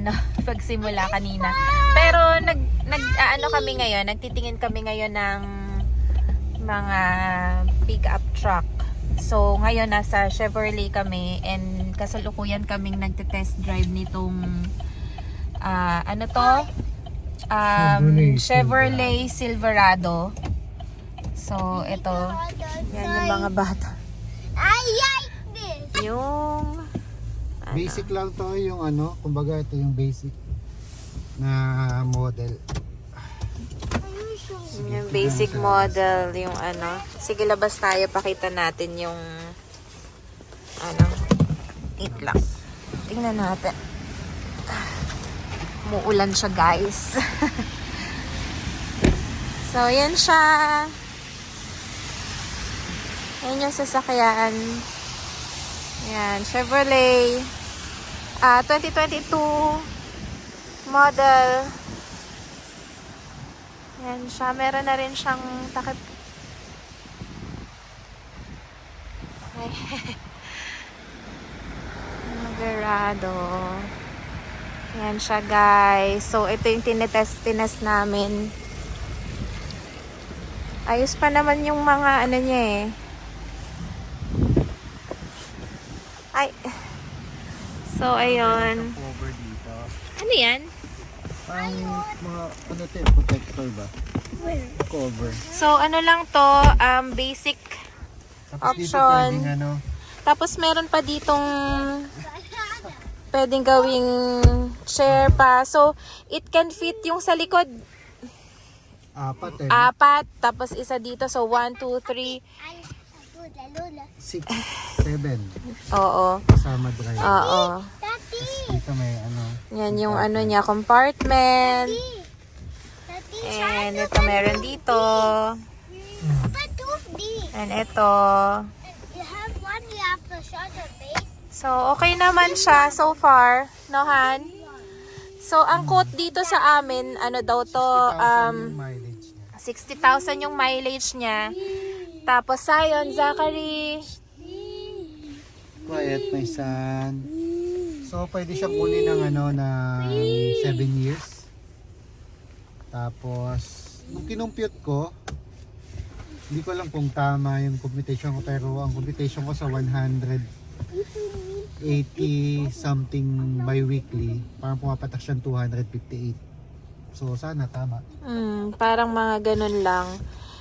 ano, pagsimula kanina. Pero nag nag ano kami ngayon, nagtitingin kami ngayon ng mga pick-up truck. So, ngayon nasa Chevrolet kami and kasalukuyan kaming nagte-test drive nitong ah, ano to? Um, Chevrolet Chevrolet Silverado. So, ito. Yan yung mga bata. I like this. Yung ano, Basic lang to yung ano, kumbaga ito yung basic na model. yung basic model, yung ano. Sige, labas tayo. Pakita natin yung ano. Eat lang. Tingnan natin. Muulan siya, guys. so, yan siya. Yan yung sasakyan. Yan, Chevrolet. Ah, 2022 model. Yan siya. Meron na rin siyang takip. Ay. Magarado. Yan siya guys. So, ito yung tinetest tinest namin. Ayos pa naman yung mga ano niya eh. Ay. So, ayun. Cover dito. Ano yan? Parang mga ano to eh, protector ba? Cover. So, ano lang to, um, basic. Tapos dito Option. pwedeng ano, Tapos, meron pa ditong pwedeng gawing chair pa. So, it can fit yung sa likod, apat eh. apat. Tapos, isa dito. So, one, two, three. Six, seven. Oo. Kasama drive. Oo. Dito may ano. Yan yung ano niya, compartment. And ito meron dito. And ito. So, okay naman siya so far. No, Han? So, ang quote dito sa amin, ano daw to, 60,000 um, yung mileage niya. 60,000 yung mileage niya. Tapos, sayon, Zachary. Quiet, my son. So, pwede siyang kunin ng ano, ng 7 years. Tapos, nung kinumpute ko, hindi ko alam kung tama yung computation ko, pero ang computation ko sa 180 something bi-weekly, parang pumapatak siyang 258. So, sana tama. Hmm, parang mga ganun lang.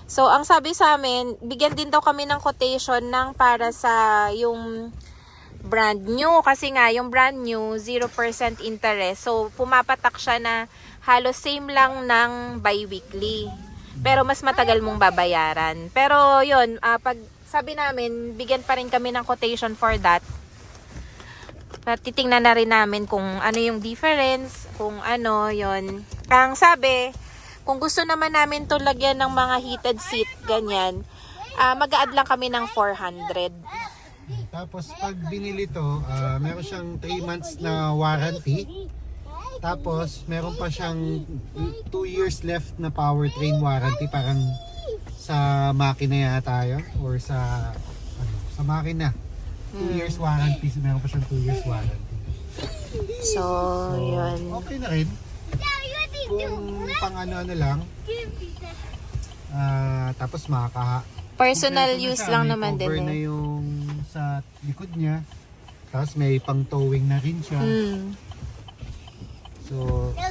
So, ang sabi sa amin, bigyan din daw kami ng quotation ng para sa yung brand new. Kasi nga, yung brand new, 0% interest. So, pumapatak siya na halos same lang ng bi-weekly. Pero mas matagal mong babayaran. Pero, yun, ah, pag sabi namin, bigyan pa rin kami ng quotation for that. At titingnan na rin namin kung ano yung difference, kung ano, yon. Ang sabi, kung gusto naman namin to lagyan ng mga heated seat, ganyan, ah mag-a-add lang kami ng 400. Tapos pag binili to, ah, meron siyang 3 months na warranty. Tapos meron pa siyang 2 years left na powertrain warranty parang sa makina yata yun or sa ano, sa makina. 2 years warranty, so meron pa siyang 2 years warranty. So, yun. Okay na rin. Kung pang ano-ano lang, ah, tapos makaka Personal Kompleto na use siya. lang May naman din cover na eh. yung sa likod niya. Tapos may pang towing na rin siya. Hmm. So,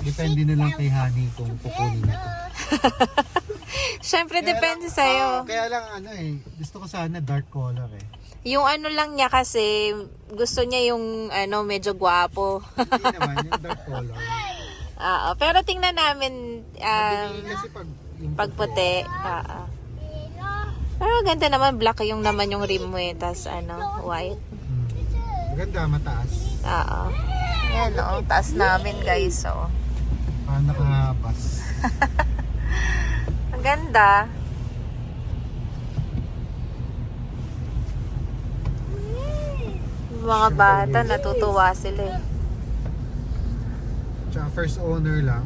depende na lang kay Honey kung kukunin na to. Siyempre, depende lang- sa'yo. ah, kaya lang ano eh, gusto ko sana dark color eh. Yung ano lang niya kasi, gusto niya yung ano, medyo gwapo. Hindi naman yung dark color. Oo. Pero tingnan namin um, kasi pag yung pag puti. Oo. Pero ganda naman, black yung naman yung rim mo eh. Tapos ano, white. Hmm. Maganda, mataas. Oo. Yan o, ang taas namin guys. So. Parang nakahabas. Ang ganda. Mga bata, natutuwa sila eh. Tsaka first owner lang.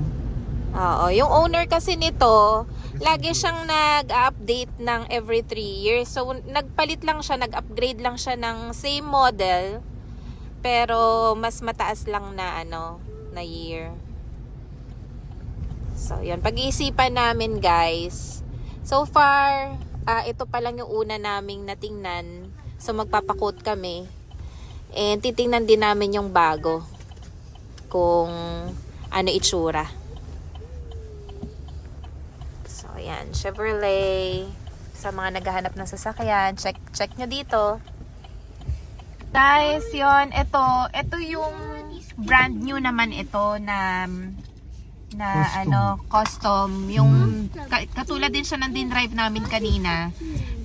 Oo. Yung owner kasi nito, lagi siyang nag-update ng every 3 years. So, nagpalit lang siya, nag-upgrade lang siya ng same model. pero mas mataas lang na ano, na year. So, yun. Pag-iisipan namin, guys. So far, ah, ito pa lang yung una naming natingnan. So, magpapakot kami. And titingnan din namin yung bago. Kung ano itsura. So, ayan. Chevrolet. Sa mga naghahanap ng sasakyan, check, check nyo dito. Guys, yon ito, ito yung brand new naman ito na na Custom. ano, custom. Yung ka- katulad din siya ng din drive namin kanina.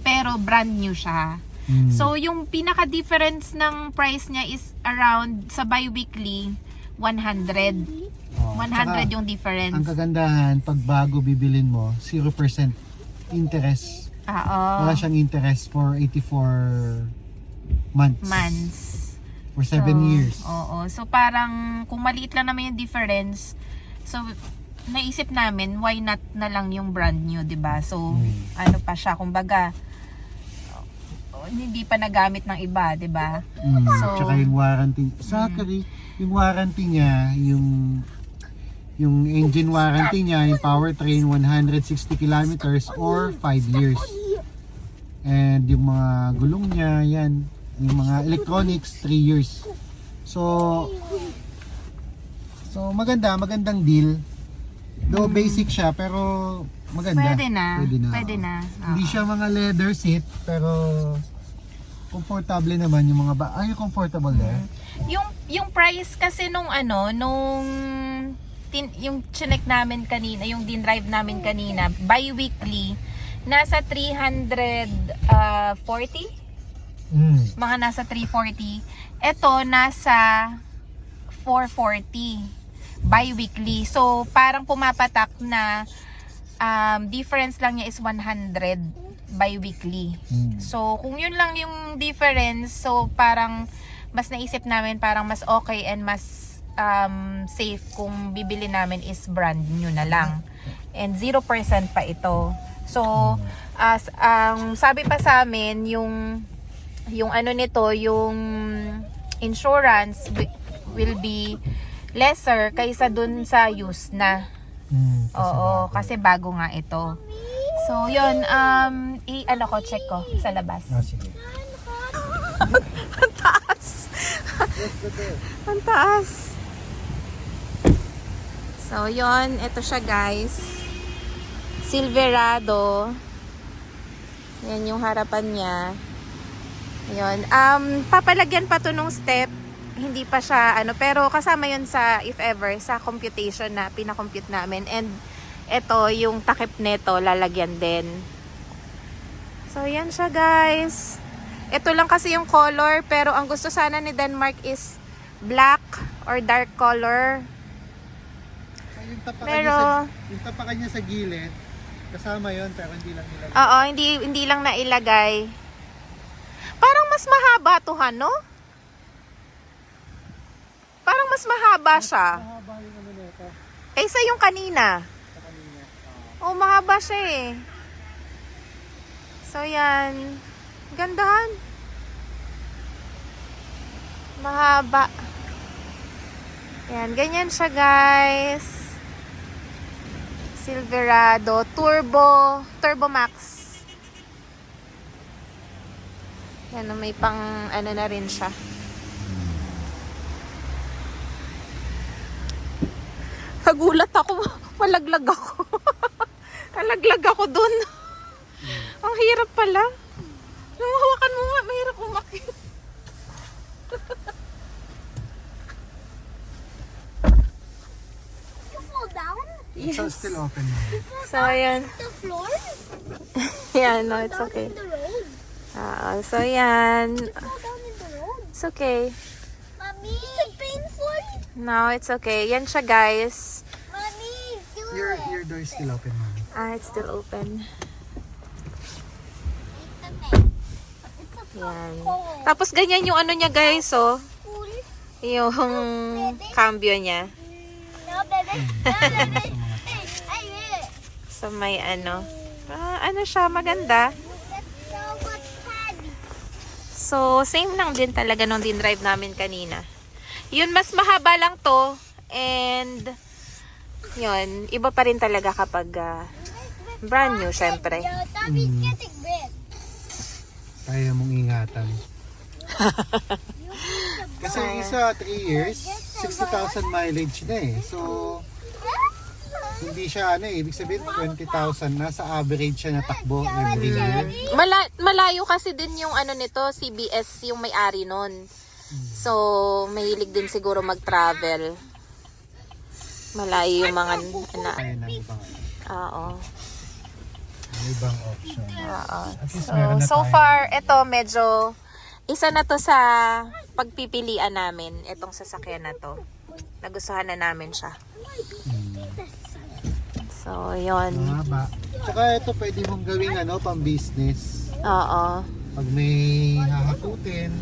Pero brand new siya. Mm. So, yung pinaka-difference ng price niya is around sa bi-weekly 100. Oh, 100 tsaka, yung Ang difference. kagandahan, pag bago bibilin mo, 0% interest. Ah, Oo. Wala siyang interest for 84 months. months. For 7 So, years. Oo. So parang kung maliit lang naman yung difference, so naisip namin why not na lang yung brand new, 'di ba? So Hmm. ano pa siya, kumbaga oh, hindi pa nagamit ng iba, 'di ba? Mm, So- tsaka yung warranty. Zachary, yung warranty niya, yung yung engine warranty niya, yung powertrain 160 kilometers or 5 years. And yung mga gulong niya, yan, yung mga electronics 3 years. So So maganda, magandang deal. Though basic siya pero maganda. Pwede na. Pwede na. Pwede na. Hindi Oo. siya mga leather seat pero komportable naman yung mga ba ay comfortable there. Yung yung price kasi nung ano, nung tin, yung chinek namin kanina, yung din drive namin kanina, bi-weekly, nasa 340 Mm. mga nasa 340. Ito, nasa 440 bi-weekly. So, parang pumapatak na um, difference lang niya is 100 bi-weekly. Mm. So, kung yun lang yung difference, so parang mas naisip namin parang mas okay and mas um, safe kung bibili namin is brand new na lang. And 0% pa ito. So, as ang sabi pa sa amin, yung yung ano nito, yung insurance wi- will be lesser kaysa dun sa use na. Mm, kasi Oo, bago. kasi bago nga ito. So, yun, um, i, ano ko, check ko sa labas. Ah, sige. Ang taas. So, yun, ito siya guys. Silverado. Yan yung harapan niya. Yun. Um, papalagyan pa to nung step. Hindi pa siya, ano, pero kasama yun sa, if ever, sa computation na pinakompute namin. And, ito, yung takip nito, lalagyan din. So, yan siya guys. Ito lang kasi yung color, pero ang gusto sana ni Denmark is black or dark color. Yung tapakan, Pero- niya sa, yung tapakan niya sa gilid, kasama yon pero hindi lang nilagay. Oo, hindi hindi lang nailagay. Parang mas mahaba to, no? Parang mas mahaba siya. Mahaba yung ano nito Kaysa yung kanina. sa kanina. Oh, mahaba siya eh. So, yan. Gandahan. Mahaba. Yan, ganyan siya guys. Silverado Turbo, Turbo Max. Yan, may pang ano na rin siya. Nagulat ako. Malaglag ako. Nalaglag ako dun. Ang hirap pala. Nung hawakan mo nga, mahirap umakit. You fall down? So, still open. So, ayan. The floor? Yan, no, it's Down okay. in the road. Ah, so, yan. Fall down in the road. It's okay. Mommy. Is it painful? No, it's okay. Yan siya, guys. Mommy, do Your, it. your door is still open mo. Ah, it's still open. Yan. Tapos, ganyan yung ano niya, guys, oh. Yung cambio niya. So, may ano. Ah, ano siya, maganda. So, same lang din talaga nung din drive namin kanina. Yun, mas mahaba lang to. And, yun, iba pa rin talaga kapag ah, brand new, syempre. Mm. Kaya mong ingatan. Kasi isa 3 years, 60,000 mileage na eh. So, hindi siya ano eh, ibig sabihin 20,000 na sa average siya na takbo every year. Mala- malayo kasi din yung ano nito, CBS yung may-ari nun. So, mahilig din siguro mag-travel. Malayo yung mga na. Kaya na ibang, Oo. Ibang option. Oo. At least So, so far, ito medyo isa na to sa pagpipilian namin, itong sasakyan na to. Nagustuhan na namin siya. So, yon. Mahaba. Tsaka ito pwede mong gawing ano, pang business. Oo. Pag may hahakutin.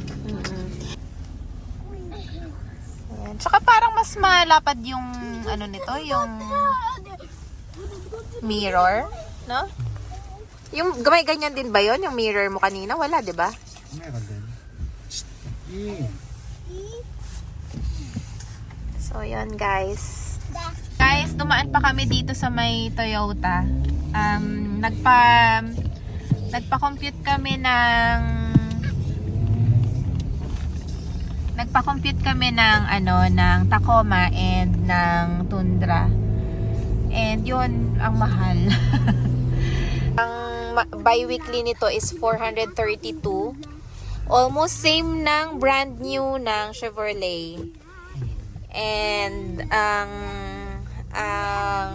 Ayan. Tsaka parang mas malapad yung ano nito, yung mirror, no? Yung gamay ganyan din ba yon yung mirror mo kanina? Wala, 'di ba? Meron din. Eh, So, yun guys. Guys, dumaan pa kami dito sa may Toyota. Um, nagpa nagpa-compute kami ng nagpa-compute kami ng ano ng Tacoma and ng Tundra. And yun ang mahal. ang ma- bi-weekly nito is 432. Almost same ng brand new ng Chevrolet. And ang ang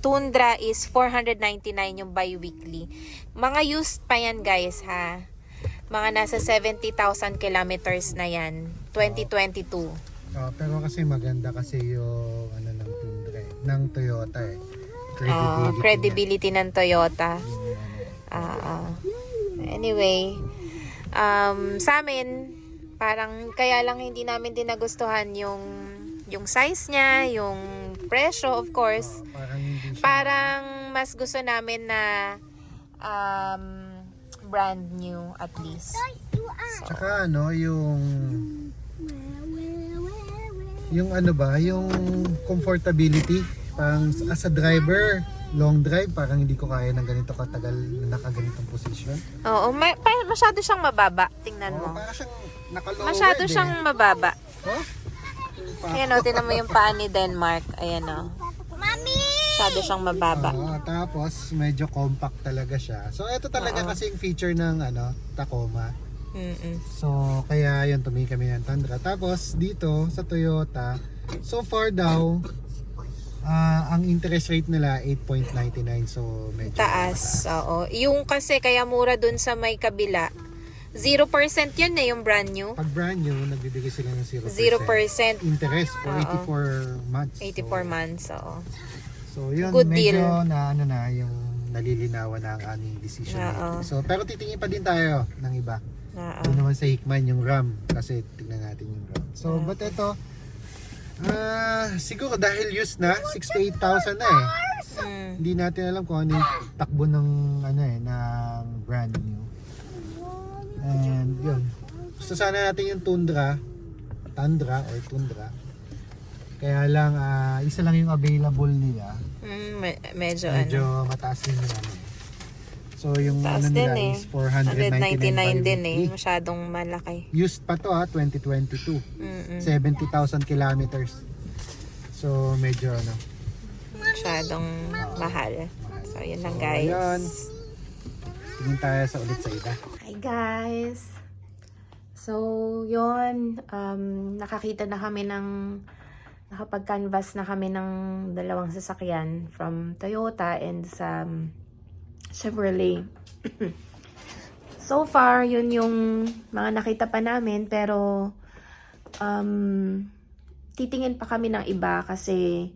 Tundra is 499 yung bi-weekly. Mga used pa yan guys ha. Mga nasa 70,000 kilometers na yan. 2022. oh, pero kasi maganda kasi yung ano ng Tundra eh, ng Toyota eh. Credibility. credibility ng Toyota. ah. anyway, um, sa amin, parang kaya lang hindi namin din nagustuhan yung yung size niya, yung presyo of course. oh, parang. Parang mas gusto namin na um, brand new at least. Tsaka ano, yung yung ano ba, yung comfortability. Parang as a driver, long drive, parang hindi ko kaya ng ganito katagal na nakaganitong position. Oo, may, pa- masyado siyang mababa. Tingnan Oh, mo. parang siyang nakalowered Masyado eh. siyang mababa. Oh? Pa- Ayan o, tinan mo yung paa ni Denmark. Ayan o. Mommy! Masyado siyang mababa. Oo, tapos medyo compact talaga siya. So ito talaga Oo. kasi yung feature ng ano, Tacoma. Mm-mm. So kaya yun tumingin kami ng Tundra. Tapos dito sa Toyota, so far daw ah, ang interest rate nila 8.99 so medyo Taas. Oo. Yung kasi kaya mura dun sa may kabila. 0% yun na yung brand new. Pag brand new, nagbibigay sila ng 0%, 0% interest for Oo. 84 months. 84 months. Oo. So, so yun, Good medyo deal. na ano na yung nalilinawan na ang aming decision Oo. making. So, pero titingin pa din tayo ng iba. Oo. Doon naman sa Hickman yung RAM kasi tignan natin yung RAM. So, but ito ah siguro dahil used na 68,000 na eh. Mm. Hindi natin alam kung ano yung takbo ng ano eh ng brand new. And yun. Gusto sana natin yung Tundra, Tundra or Tundra. Kaya lang ah, isa lang yung available nila. Mm, me- medyo, Medyo ano. mataas din yung ano. So yung Taas ano din nila eh. is 499 199 din eh. Masyadong malaki. Used pa to ha, 2022. Mm-mm. 70,000 kilometers. So medyo ano. Masyadong mahal. So, yun lang So, guys. yun. Tingin tayo sa ulit sa iba. Hi guys! So, yun. Um, nakakita na kami ng nakapag-canvas na kami ng dalawang sasakyan from Toyota and sa um, Chevrolet. so far, yun yung mga nakita pa namin pero um, titingin pa kami ng iba kasi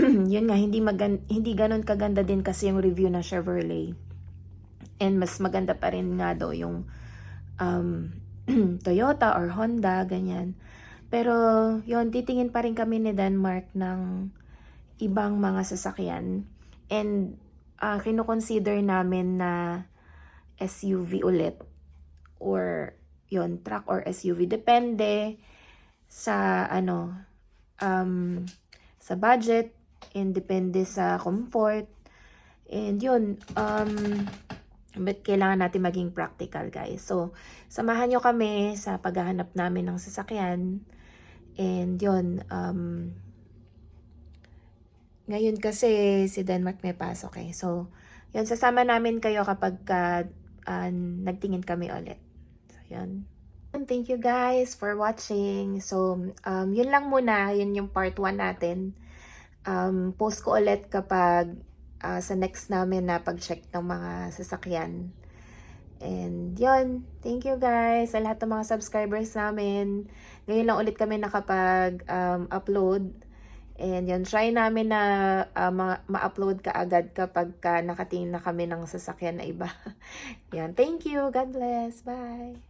yun nga, hindi, magan hindi ganun kaganda din kasi yung review na Chevrolet. And mas maganda pa rin nga daw yung um, Toyota or Honda, ganyan. Pero yun, titingin pa rin kami ni Denmark ng ibang mga sasakyan. And uh, kinukonsider namin na SUV ulit or yon truck or SUV. Depende sa ano, um, sa budget and depende sa comfort. And yun, um, but kailangan natin maging practical guys. So, samahan nyo kami sa paghahanap namin ng sasakyan. And yun, um, ngayon kasi si Denmark may pasok eh. So, yun, sasama namin kayo kapag ka, ah, nagtingin kami ulit. So, yun. And Thank you guys for watching. So, um, yun lang muna. Yun yung part 1 natin. Um, post ko ulit kapag ah, sa next namin na pag-check ng mga sasakyan. And yun, thank you guys sa lahat ng mga subscribers namin. Ngayon lang ulit kami nakapag um, upload. And yun, try namin na ma- ma-upload ka agad kapag ka nakatingin na kami ng sasakyan na iba. yan, thank you. God bless. Bye.